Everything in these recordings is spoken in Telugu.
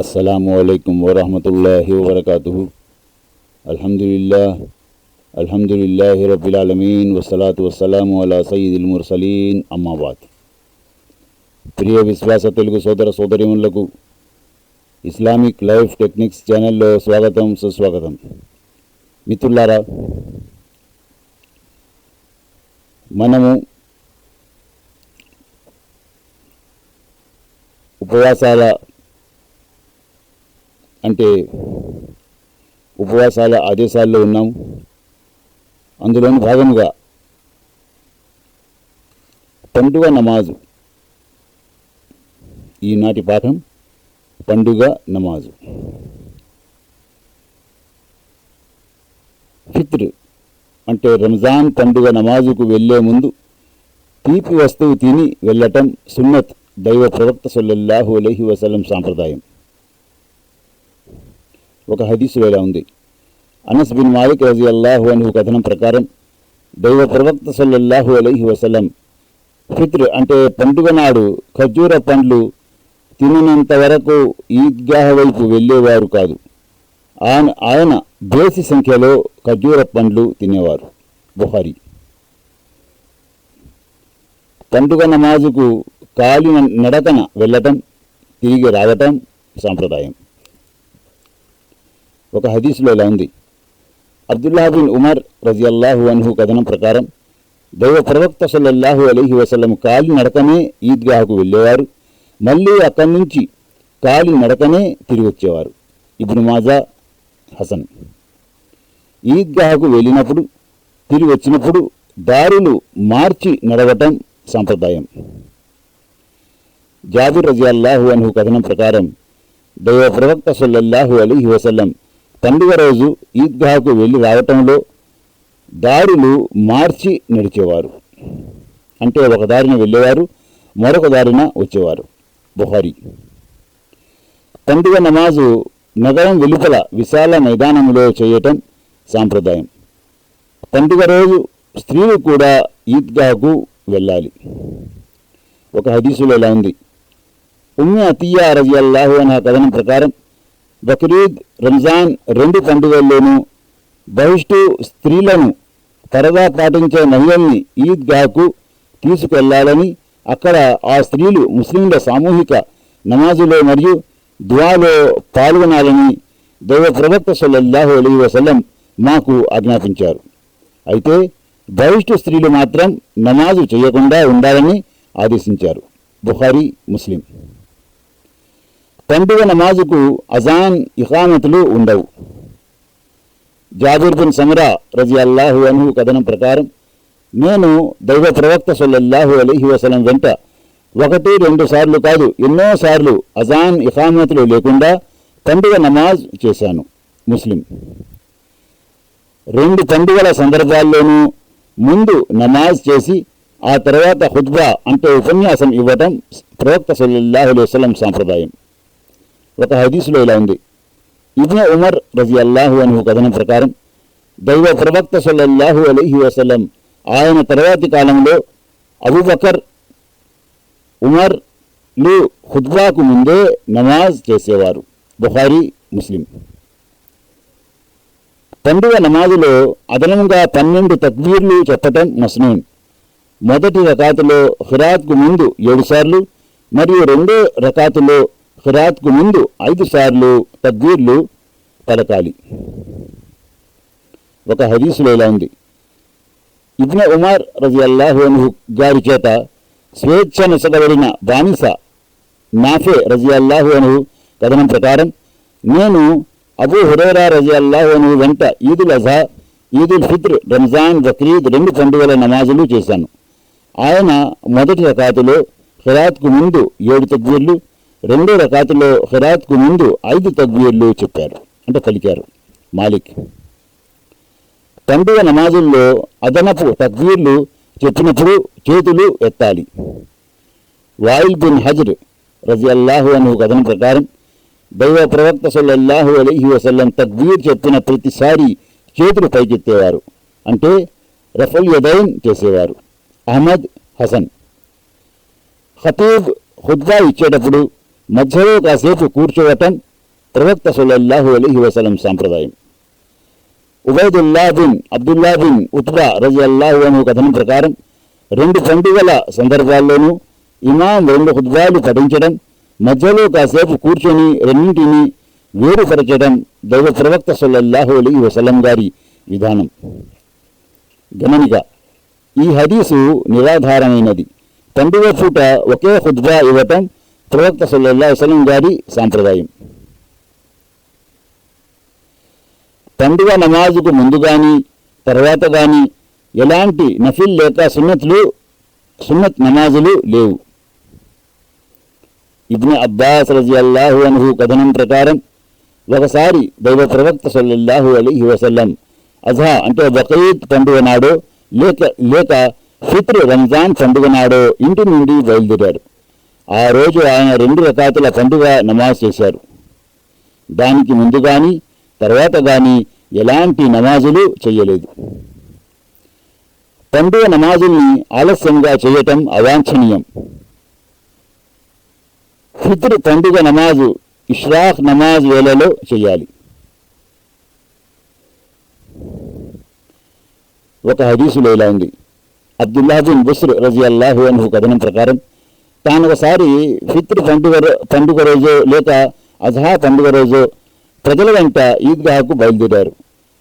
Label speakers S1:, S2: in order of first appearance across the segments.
S1: అస్సలాము వరహమతుల్లాహి వబర్కాతు అల్హమ్దుల్లా అల్హమ్దుల్లాహి రబ్బిల్ ఆలమీన్ వసలాతు వసలాము అలా సయీదుల్ ముర్సలీన్ అమ్మాబాద్ ప్రియ విశ్వాస తెలుగు సోదర సోదరిములకు ఇస్లామిక్ లైఫ్ టెక్నిక్స్ ఛానల్లో స్వాగతం సుస్వాగతం మిత్రులారా మనము ఉపవాసాల అంటే ఉపవాసాల ఆదేశాల్లో ఉన్నాం. అందులోని భాగముగా పండుగ నమాజు. ఈనాటి పాఠం పండుగ నమాజు. ఫిత్ర్ అంటే రంజాన్ పండుగ నమాజుకు వెళ్ళే ముందు తీపి వస్తువు తిని వెళ్ళటం సున్నత్ దైవ ప్రవక్త సొల్లహు అలహి వసలం సాంప్రదాయం. ఒక హదీసులో ఇలా ఉంది. అనస్ బిన్ మాలిక్ రజీ అల్లాహు అను కథనం ప్రకారం దైవ ప్రవక్త సల్లల్లాహు అలైహి వసలం ఫిత్ర్ అంటే పండుగ నాడు ఖర్జూర పండ్లు తిననంత వరకు ఈద్గాహ వైపు వెళ్ళేవారు కాదు. ఆయన ఆయన బేసి సంఖ్యలో ఖర్జూర పండ్లు తినేవారు. బుహారీ పండుగ నమాజుకు కాలిన నడకన వెళ్ళటం తిరిగి రావటం సాంప్రదాయం. ఒక హదీసులో ఇలా ఉంది అబ్దుల్లాబిన్ ఉమర్ రజియల్లాహు అన్హు కథనం ప్రకారం దైవ ప్రవక్త సల్లల్లాహు అలీహి వసలం కాలి నడకనే ఈద్గాహకు వెళ్ళేవారు. మళ్ళీ అక్కడి నుంచి కాలి నడకనే తిరిగి వచ్చేవారు ఇబ్ను మాజా హసన్. ఈద్గాహకు వెళ్ళినప్పుడు తిరిగి వచ్చినప్పుడు దారులు మార్చి నడవటం సాంప్రదాయం. జాబిర్ రజియల్లాహు అన్హు కథనం ప్రకారం దైవ ప్రవక్త సల్లల్లాహు అలీహి వసల్లం పండుగ రోజు ఈద్గాహకు వెళ్ళి రావటంలో దారులు మార్చి నడిచేవారు. అంటే ఒక దారిన వెళ్ళేవారు మరొక దారిన వచ్చేవారు. బుహారీ పండుగ నమాజు నగరం వెలుపల విశాల మైదానంలో చేయటం సాంప్రదాయం. పండుగ రోజు స్త్రీలు కూడా ఈద్గాహకు వెళ్ళాలి. ఒక హదీసులో ఇలా ఉంది. ఉమ్మ అతియా రజియల్లాహు అనే కథనం ప్రకారం బక్రీద్ రంజాన్ రెండు పండుగల్లోనూ బహిష్టు స్త్రీలను తరగా పాటించే మహిళల్ని ఈద్గాహకు తీసుకెళ్ళాలని అక్కడ ఆ స్త్రీలు ముస్లింల సామూహిక నమాజులో మరియు దువాలో పాల్గొనాలని దైవ ప్రవక్త సల్లల్లాహు అలీ వసలం మాకు ఆజ్ఞాపించారు. అయితే బహిష్టు స్త్రీలు మాత్రం నమాజు చేయకుండా ఉండాలని ఆదేశించారు. బుహారీ ముస్లిం. పండుగ నమాజుకు అజాన్ ఇహామతులు ఉండవు. జాబిర్ బిన్ సమరా రజి అల్లాహు అను కథనం ప్రకారం నేను దైవ ప్రవక్త సొల్లహు అలీహి వసలం వెంట ఒకటి రెండు సార్లు కాదు ఎన్నో సార్లు అజాన్ ఇఖామతులు లేకుండా పండుగ నమాజ్ చేశాను ముస్లిం. రెండు పండుగల సందర్భాల్లోనూ ముందు నమాజ్ చేసి ఆ తర్వాత హుద్బా అంటే ఉపన్యాసం ఇవ్వటం ప్రవక్త సల్లల్లాహు అలైహి వసలం సాంప్రదాయం. ఒక హదీసులో ఇలా ఉంది. ఇబ్న ఉమర్ రజి అల్లాహు అను కథనం ప్రకారం దైవ ప్రవక్త సల్లల్లాహు అలీహి వసలం ఆయన తర్వాతి కాలంలో అబుబకర్ ఉమర్లు హుద్బాకు ముందే నమాజ్ చేసేవారు. బుహారీ ముస్లిం. పండుగ నమాజులో అదనంగా పన్నెండు తక్బీర్లు చెప్పటం మస్నూన్. మొదటి రకాతులో హిరాత్కు ముందు ఏడుసార్లు మరియు రెండో రకాతులో ఖిరాత్కు ముందు ఐదు సార్లు తద్వీర్లు పలకాలి. ఒక హదీసులో ఇలా ఉంది. ఇబ్న ఉమార్ రజి అల్లాహోను గారి చేత స్వేచ్ఛ నొసగబడిన బానిస నాఫే రజి అల్లాహోను కథనం ప్రకారం నేను అబూ హురేరా రజి అల్లాహోను వెంట ఈదుల్ అజహా ఈదుల్ ఫిత్ర్ రంజాన్ బక్రీద్ రెండు పండుగల నమాజులు చేశాను. ఆయన మొదటి రకాతులో ఖిరాత్కు ముందు ఏడు తద్వీర్లు రెండో రకాతులో హెరాత్కు ముందు ఐదు తగ్వీర్లు చెప్పారు అంటే పలికారు. మాలిక్ పండుగ నమాజుల్లో అదనపు తగ్వీర్లు చెప్పినప్పుడు చేతులు ఎత్తాలి. వాయిల్ బిన్ హజర్ రజి అల్లాహు అను కథనం ప్రకారం దైవ ప్రవక్త సల్లల్లాహు అలైహి వసల్లం తగ్వీర్ చెప్పిన ప్రతిసారి చేతులు పైకెత్తేవారు అంటే రఫల్ యదైన్ చేసేవారు. అహ్మద్ హసన్ ఖతీబ్ హుద్గా ఇచ్చేటప్పుడు మధ్యలో కాసేపు కూర్చోవటం ప్రవక్త సులల్లాహు అలీహి వసలం సాంప్రదాయం. Ubaidullah bin Abdullah bin Utbah అను కథనం ప్రకారం రెండు పండుగల సందర్భాల్లోనూ ఇమాం రెండు హుద్వాలు పఠించడం మధ్యలో కాసేపు కూర్చొని రెండింటిని వేరుపరచడం దైవ ప్రవక్త సల్లల్లాహు అలీ వసలం గారి విధానం. గమనిక ఈ హదీసు నిరాధారమైనది. పండుగ పూట ఒకే హుద్వా ఇవ్వటం ప్రవక్త సల్లల్లా వసలం గారి సాంప్రదాయం. పండుగ నమాజుకు ముందు కానీ తర్వాత కానీ ఎలాంటి నఫిల్ లేక సున్నత్లు సున్నత్ నమాజులు లేవు. ఇబ్న అబ్బాస్ రజియల్లాహు అనుహు కథనం ప్రకారం ఒకసారి దైవ ప్రవక్త సల్లల్లాహు అలీహి వసల్లం అజహా అంటే బకరీద్ పండుగ నాడో లేక లేక ఫిత్ర్ రంజాన్ పండుగ నాడో ఇంటి నుండి బయలుదేరారు ఆ రోజు ఆయన రెండు రకాతుల పండుగ నమాజ్ చేశారు. దానికి ముందు కానీ తర్వాత కానీ ఎలాంటి నమాజులు చేయలేదు. పండుగ నమాజుల్ని ఆలస్యంగా చేయటం అవాంఛనీయం. ఫిత్ర్ పండుగ నమాజు ఇష్రాఖ్ నమాజ్ వేళలో చేయాలి. ఒక హదీసులో ఇలా ఉంది అబ్దుల్లాజిన్ బుస్ర్ రజి అన్హు కథనం ప్రకారం తాను ఒకసారి ఫిత్ర్ పండుగ పండుగ రోజో లేక అజహా పండుగ రోజో ప్రజల వెంట ఈద్గాహకు బయలుదేరారు.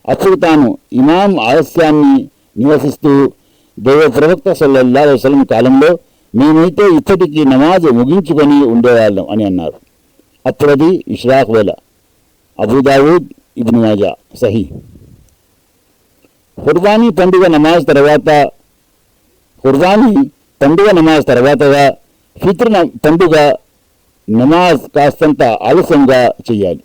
S1: అప్పుడు తాను ఇమాం ఆలస్యాన్ని నివసిస్తూ దైవ ప్రవక్త సల్లల్లా వసలం కాలంలో మేమైతే ఇప్పటికీ నమాజు ముగించుకొని ఉండేవాళ్ళం అని అన్నారు. అప్పుడది ఇష్రాక్ వేళ. అబుదావుద్ ఇబ్ను మాజా. సహీ. కుర్బానీ పండుగ నమాజ్ తర్వాత కుర్బానీ పండుగ నమాజ్ తర్వాతగా ఫిత్రిన పండుగ నమాజ్ కాస్తంత ఆలస్యంగా చేయాలి.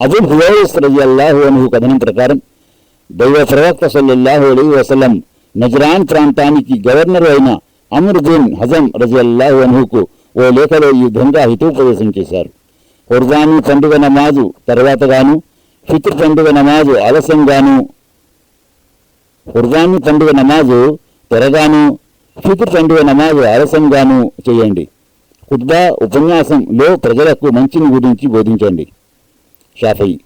S1: అబుల్ హువైస్ రయ్యల్లాహు అన్హు కథనం ప్రకారం దైవ ప్రవక్త సల్లల్లాహు అలీ వసలం నజరాన్ ప్రాంతానికి గవర్నర్ అయిన అమరుద్దీన్ హజం రజల్లాహు అనుహుకు ఓ లేఖలో ఈ విధంగా హితోపదేశం చేశారు. కుర్బానీ పండుగ నమాజు తర్వాతగాను ఫిత్ర్ పండుగ నమాజు ఆలస్యంగాను కుర్బానీ పండుగ నమాజు త్వరగాను ఫిత్ర్ పండుగ నమాజ్ ఆలస్యంగాను చేయండి. ఖుద్బా ఉపన్యాసంలో ప్రజలకు మంచిని గురించి బోధించండి. షాఫీ.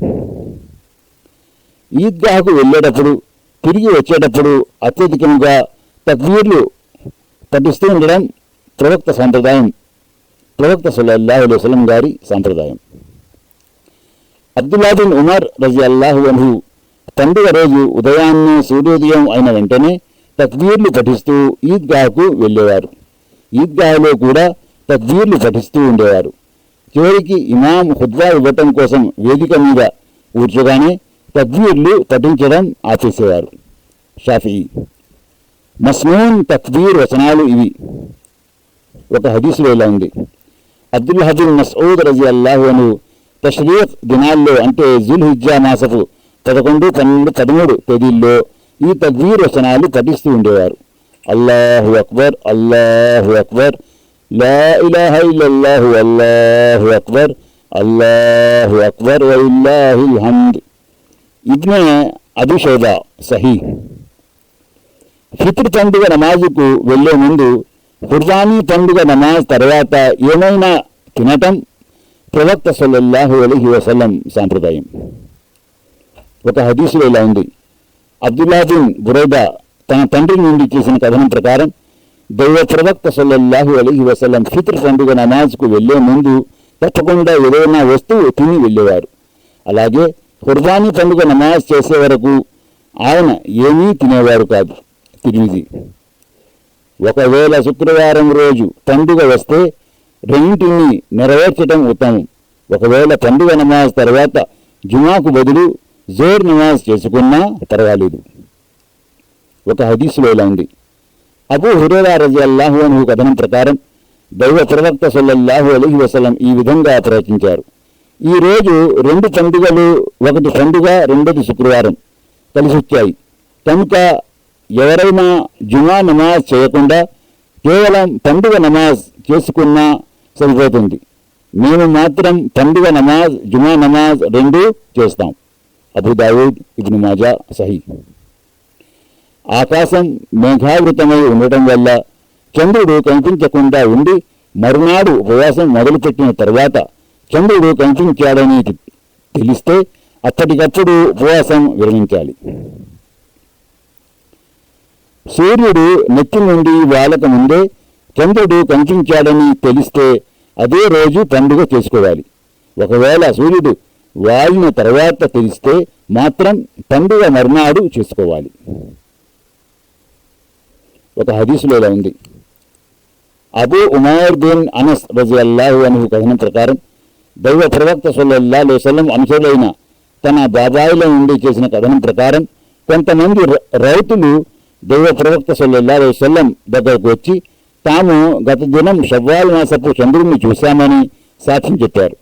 S1: ఈద్గాహకు వెళ్ళేటప్పుడు తిరిగి వచ్చేటప్పుడు అత్యధికంగా తక్వీర్లు పఠిస్తూ ఉండడం ప్రవక్త సాంప్రదాయం. ప్రవక్త సల్లల్లాహు అలైహి గారి సాంప్రదాయం. అబ్దుల్లాబిన్ ఉమర్ రజి అల్లాహు అన్హు పండుగ రోజు ఉదయాన్నే సూర్యోదయం అయిన వెంటనే తక్వీర్లు పఠిస్తూ ఈద్గాహకు వెళ్ళేవారు. ఈద్గాహలో కూడా తక్వీర్లు పఠిస్తూ ఉండేవారు. చివరికి ఇమాం హుద్వా ఇవ్వటం కోసం వేదిక మీద కూర్చోగానే తక్వీర్లు పఠించడం ఆపేసేవారు. షాఫీ. మస్నూన్ తక్వీర్ వచనాలు ఇవి. ఒక హదీసులో ఇలా ఉంది. అబ్దుల్ హబీన్ మసూద్ రజి అల్లాహోను తష్రీఫ్ దినాల్లో అంటే జుల్ హిజ్జా మాసపు పదకొండు పన్నెండు పదమూడు తేదీల్లో ఈ తక్వీర్ వచనాలు పఠిస్తూ ఉండేవారు. అల్లాహు అక్బర్ అల్లాహు అక్బర్ లా ఇలాహ ఇల్లల్లాహు అల్లాహు అక్బర్ అల్లాహు అక్బర్ వలిల్లాహిల్ హమ్ద్. ఇబ్నే అబీ సహీ ఫిత్ర్ పండుగ నమాజుకు వెళ్ళే ముందు కుర్బానీ పండుగ నమాజ్ తర్వాత ఏమైనా తినటం? ప్రవక్త సల్లల్లాహు అలహి వసలం సాంప్రదాయం. ఒక హదీసులో ఇలా ఉంది. అబ్దుల్లా బిన్ బురైదా తన తండ్రి నుండి చేసిన కథనం ప్రకారం దైవ ప్రవక్త సల్లల్లాహు అలైహి వసలం ఫిత్ర పండుగ నమాజ్కు వెళ్ళే ముందు తప్పకుండా ఏదైనా వస్తువు తిని వెళ్ళేవారు. అలాగే హుర్బానీ పండుగ నమాజ్ చేసే వరకు ఆయన ఏమీ తినేవారు కాదు. తిరిగి ఒకవేళ శుక్రవారం రోజు పండుగ వస్తే రెండింటిని నెరవేర్చడం ఉత్తమం. ఒకవేళ పండుగ నమాజ్ తర్వాత జుమాకు బదులు జోర్ నమాజ్ చేసుకున్నా పర్వాలేదు ఒక హదీసులో ఇలా ఉంది. అబూ హురేరా రజి అల్లాహు అను కథనం ప్రకారం దైవ ప్రవక్త సల్లల్లాహు అలైహి వసలం ఈ విధంగా ప్రవచించారు ఈ రోజు రెండు పండుగలు ఒకటి పండుగ రెండోది శుక్రవారం కలిసి వచ్చాయి. కనుక ఎవరైనా జుమా నమాజ్ చేయకుండా కేవలం పండుగ నమాజ్ చేసుకున్నా సరిపోతుంది. మేము మాత్రం పండుగ నమాజ్ జుమా నమాజ్ రెండూ చేస్తాం. అబూ దావూద్ ఇబ్ను మాజా సహీ. ఆకాశం మేఘావృతమై ఉండటం వల్ల చంద్రుడు కనిపించకుండా ఉండి మరునాడు ఉపవాసం మొదలుపెట్టిన తర్వాత చంద్రుడు కనిపించాడని తెలిస్తే అప్పటికప్పుడు ఉపవాసం విరమించాలి. సూర్యుడు నెత్తి నుండి వాళ్ళక ముందే చంద్రుడు కనిపించాడని తెలిస్తే అదే రోజు పండుగ చేసుకోవాలి. ఒకవేళ సూర్యుడు వాలిన తర్వాత తెలిస్తే మాత్రం పండుగ మర్నాడు చేసుకోవాలి. ఒక హదీసులో ఇలా ఉంది. అబూ ఉమార్దీన్ బిన్ అనస్ రజియల్లాహు అనే కథనం ప్రకారం దైవ ప్రవక్త సల్లల్లాహు లేసల్లం అనుసరులైన తన బాబాయిల నుండి చేసిన కథనం ప్రకారం కొంతమంది రైతులు దైవ ప్రవక్త సల్లల్లాహు అలైహి దగ్గరకు వచ్చి తాము గత దినం షవ్వాల్ మాసపు చంద్రుడిని చూశామని సాక్ష్యం చెప్పారు.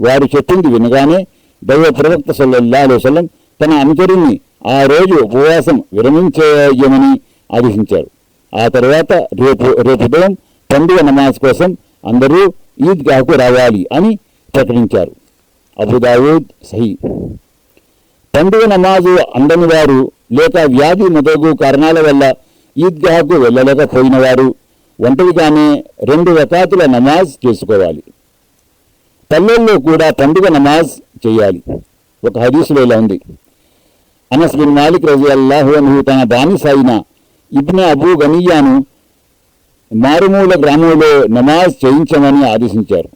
S1: వారు చెప్పింది వినగానే దైవ ప్రవక్త సల్లల్లా అలైహి తన అనుచరుణ్ణి ఆ రోజు ఉపవాసం విరమించేయమని ఆదేశించారు. ఆ తర్వాత రేపు రేపు ఉదయం పండుగ నమాజ్ కోసం అందరూ ఈద్గాహకు రావాలి అని ప్రకటించారు. అబుదావుద్ సహీ. పండుగ నమాజు అందని వారు లేక వ్యాధి మొదలగు కారణాల వల్ల ఈద్గాహకు వెళ్ళలేకపోయిన వారు ఒంటరిగానే రెండు రకాతుల నమాజ్ చేసుకోవాలి. పల్లెల్లో కూడా పండుగ నమాజ్ చేయాలి. ఒక హరీసులో ఇలా ఉంది. అనస్ బిన్ మాలిక్ రజీ అల్లాహు అన్హు తన బానిస అయిన ఇబ్న అబూ గనియాను మారుమూల గ్రామంలో నమాజ్ చేయించమని ఆదేశించారు.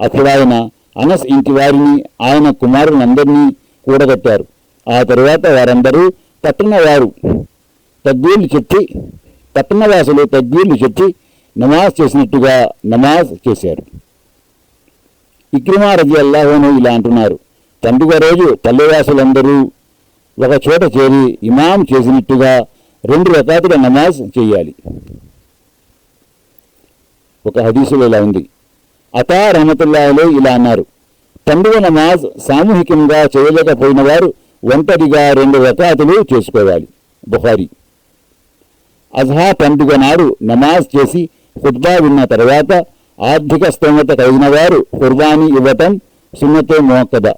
S1: అప్పుడు ఆయన అనస్ ఇంటి వారిని ఆయన కుమారులందరినీ కూడగట్టారు. ఆ తరువాత వారందరూ పట్టణవారు తగ్బీర్లు చెట్టి పట్టణవాసులు తగ్బీర్లు చెట్టి నమాజ్ చేసినట్టుగా నమాజ్ చేశారు. ఇక్రిమా రజి అల్లాహోను ఇలా అంటున్నారు. పండుగ రోజు పల్లెవాసులందరూ ఒక చోట చేరి ఇమాం చేసినట్టుగా రెండు రకాతుల నమాజ్ చేయాలి. ఒక హదీసులో ఇలా ఉంది. అతా రహమతుల్లాహలో ఇలా అన్నారు. పండుగ నమాజ్ సామూహికంగా చేయలేకపోయిన వారు ఒంటరిగా రెండు రకాతులు చేసుకోవాలి. బుహారి అజహా పండుగ నాడు నమాజ్ చేసి ఖుద్బా విన్న తర్వాత ఆర్థిక స్తోమత కలిగిన వారు కుర్బానీ ఇవ్వటం సున్నతే మోక్కద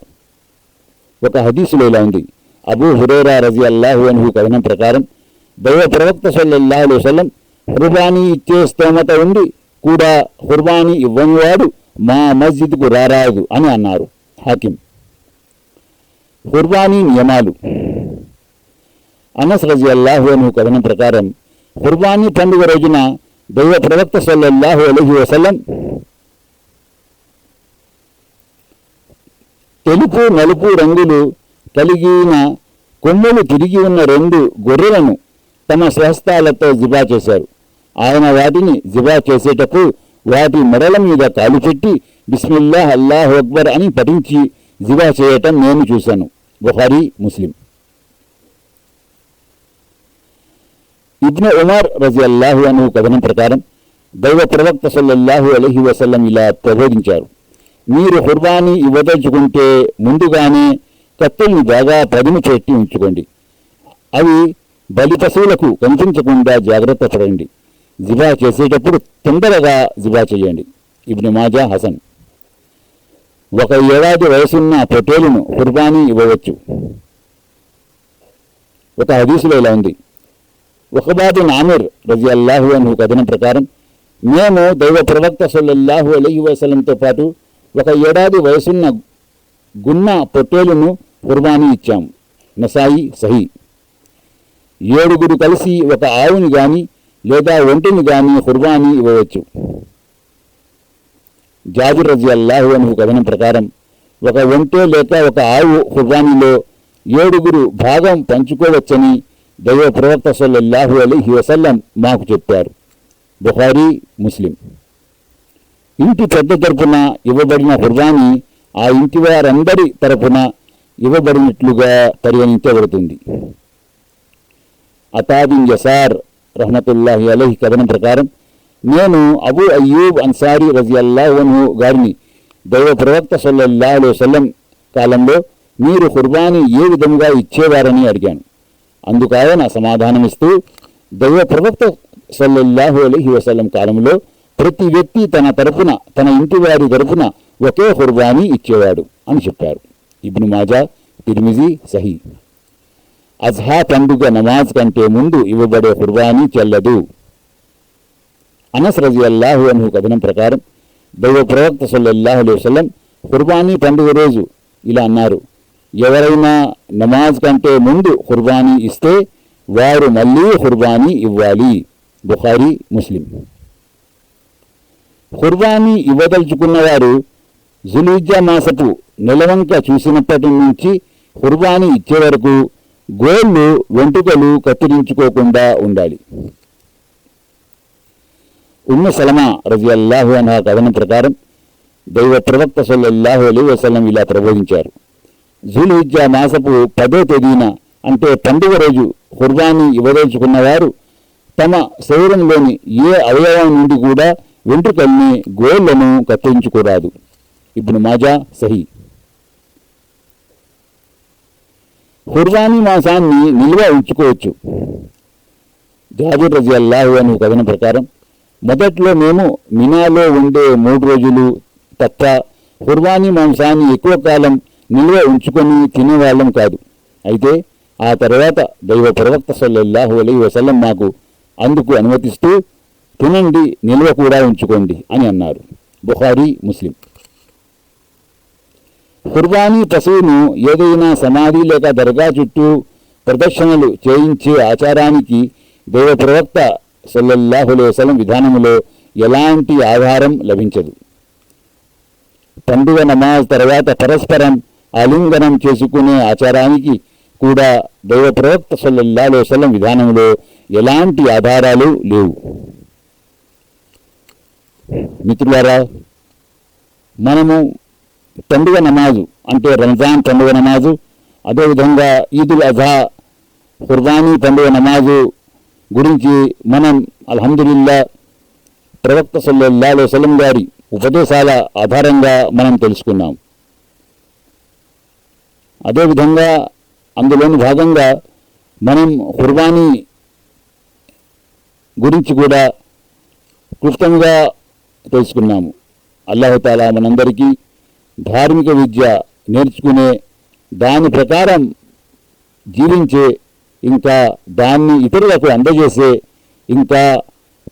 S1: ఒక హదీసులో ఇలా ఉంది అబూ హురేరా రజి అల్లాహు అన్హు కథనం ప్రకారం దైవ ప్రవక్త సల్లల్లాహు అలైహి హుర్బానీ ఇచ్చే స్తోమత ఉండి కూడా ఖుర్బానీ ఇవ్వనివాడు మా మస్జిద్కు రారాదు అని అన్నారు హాకిం. హుర్బానీ నియమాలు. అనస్ రజి అల్లాహు అన్హు కథనం ప్రకారం హుర్బానీ పండుగ రోజున దైవ ప్రవక్త సల్లల్లాహు అలహి వసలం తెలుపు నలుపు రంగులు కలిగిన కొమ్ములు తిరిగి ఉన్న రెండు గొర్రెలను తమ స్వహస్తాలతో జిబా చేశారు ఆయన వాటిని జిబా చేసేటప్పుడు వాటి మెడల మీద కాలు పెట్టి బిస్మిల్లాహ్ అల్లాహు అక్బర్ అని పఠించి జిబా చేయటం నేను చూశాను బుహారీ ముస్లిం ఇబ్న ఉమర్ రజి అల్లాహు అను కథనం ప్రకారం దైవ ప్రవక్త సల్లల్లాహు అలహి వసల్లం ఇలా ప్రబోధించారు మీరు హుర్బాని ఇవ్వదలుచుకుంటే ముందుగానే కత్తెల్ని బాగా పదును చేట్టి ఉంచుకోండి అవి బలి పశువులకు కనిపించకుండా జాగ్రత్త పడండి జిబా చేసేటప్పుడు తొందరగా జిబా చేయండి ఇబ్ని మాజా హసన్ ఒక ఏడాది వయసున్న పొటేలును హుర్బానీ ఇవ్వవచ్చు ఒక హదీసులో ఇలా ఉంది ఒకబాబు నామిర్ రజి అల్లాహు అను కథనం ప్రకారం మేము దైవ ప్రవక్త సల్లల్లాహు అలహి వసలంతో పాటు ఒక ఏడాది వయసున్న గున్న పొట్టేలును కుర్బానీ ఇచ్చాము నసాయి సహీ. ఏడుగురు కలిసి ఒక ఆవుని గాని లేదా ఒంటిని గాని కుర్బానీ ఇవ్వవచ్చు. జాజు రజి అల్లాహు అను కథనం ప్రకారం ఒక ఒంటె లేక ఒక ఆవు కుర్బానీలో ఏడుగురు భాగం పంచుకోవచ్చని దైవ ప్రవక్త సల్లల్లాహు అలీహి వసల్లం మాకు చెప్పారు బుహారీ ముస్లిం ఇంటి పెద్ద తరపున ఇవ్వబడిన కుర్బానీ ఆ ఇంటి వారందరి తరపున ఇవ్వబడినట్లుగా పరిగణించబడుతుంది అతాదిన్ యసార్ రహమతుల్లాహి అలహి కథనం ప్రకారం నేను అబూ అయ్యూబ్ అన్సారీ రజి అల్లాహను గారిని దైవ ప్రవక్త సల్లల్లాహు అలైహి వసల్లం కాలంలో మీరు కుర్బానీ ఏ విధంగా ఇచ్చేవారని అడిగాను అందుకు ఆయన సమాధానమిస్తూ దైవ ప్రవక్త సల్లల్లాహు అలైహి వసల్లం కాలంలో ప్రతి వ్యక్తి తన తరపున తన ఇంటి వారి తరపున ఒకే కుర్బానీ ఇచ్చేవాడు అని చెప్పారు. ఇబ్ను మాజా తిరిమిజి సహీ. అజ్హా పండుగ నమాజ్ కంటే ముందు ఇవ్వబడే కుర్బానీ చెల్లదు. అనస్ రజి అల్లాహు అను కథనం ప్రకారం దైవ ప్రవక్త సల్లల్లాహు అలైహి వసలం కుర్బానీ పండుగ రోజు ఇలా అన్నారు. ఎవరైనా నమాజ్ కంటే ముందు కుర్బానీ ఇస్తే వారు మళ్ళీ ఖుర్బానీ ఇవ్వాలి. బుఖారీ ముస్లిం. ఖుర్బానీ ఇవ్వదలుచుకున్నవారు జులుజ్జా మాసపు నెలవంక చూసినప్పటి నుంచి ఖుర్బానీ ఇచ్చే వరకు గోళ్ళు వెంట్రుకలు కత్తిరించుకోకుండా ఉండాలి. ఉమ్మ సలమా రజియల్లాహు అన్న కథనం ప్రకారం దైవ ప్రవక్త సల్లల్లాహు అలీ వసలం ఇలా ప్రబోధించారు. జూలుహిజ్జా మాసపు పదో తేదీన అంటే పండుగ రోజు కుర్బానీ ఇవ్వదలుచుకున్నవారు తమ శరీరంలోని ఏ అవయవం నుండి కూడా వెంట్రుకల్ని గోళ్ళను కత్తిరించుకోరాదు. ఇప్పుడు మాజా సహీ. కుర్బానీ మాసాన్ని నిల్వ ఉంచుకోవచ్చు. జాబిర్ రజి అల్లాహు అనే కథనం ప్రకారం మొదట్లో మేము మినాలో ఉండే మూడు రోజులు తప్ప కుర్బానీ మాంసాన్ని ఎక్కువ కాలం నిల్వ ఉంచుకొని తినేవాళ్ళం కాదు. అయితే ఆ తర్వాత దైవ ప్రవక్త సల్లల్లాహు అలీ వసల్లం మాకు అందుకు అనుమతిస్తూ తినండి నిల్వ కూడా ఉంచుకోండి అని అన్నారు. బుఖారీ ముస్లిం. కుర్బానీ పశువును ఏదైనా సమాధి లేక దర్గా చుట్టూ ప్రదర్శనలు చేయించే ఆచారానికి దైవ ప్రవక్త సల్లల్లాహులే అలైహి విధానంలో విధానములో ఎలాంటి ఆధారం లభించదు. పండుగ నమాజ్ తర్వాత పరస్పరం ఆలింగనం చేసుకునే ఆచారానికి కూడా దైవ ప్రవక్త సల్లల్లాహు అలైహి విధానంలో ఎలాంటి ఆధారాలు లేవు. మిత్రులారా మనము పండుగ నమాజు అంటే రంజాన్ పండుగ నమాజు అదేవిధంగా ఈదుల్ అజా కుర్బానీ పండుగ నమాజు గురించి మనం అల్హమ్దులిల్లా ప్రవక్త సల్లల్లా గారి ఉపదేశాల ఆధారంగా మనం తెలుసుకున్నాం. అదేవిధంగా అందులోని భాగంగా మనం కుర్బానీ గురించి కూడా క్లుప్తంగా తెలుసుకున్నాము. అల్లాహతాలా మనందరికీ ధార్మిక విద్య నేర్చుకునే దాని ప్రకారం జీవించే ఇంకా దాన్ని ఇతరులకు అందజేసే ఇంకా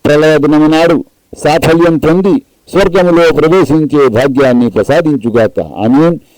S1: ప్రళయ దినమనాడు సాఫల్యం పొంది స్వర్గములో ప్రవేశించే భాగ్యాన్ని ప్రసాదించుగాక. ఆమీన్.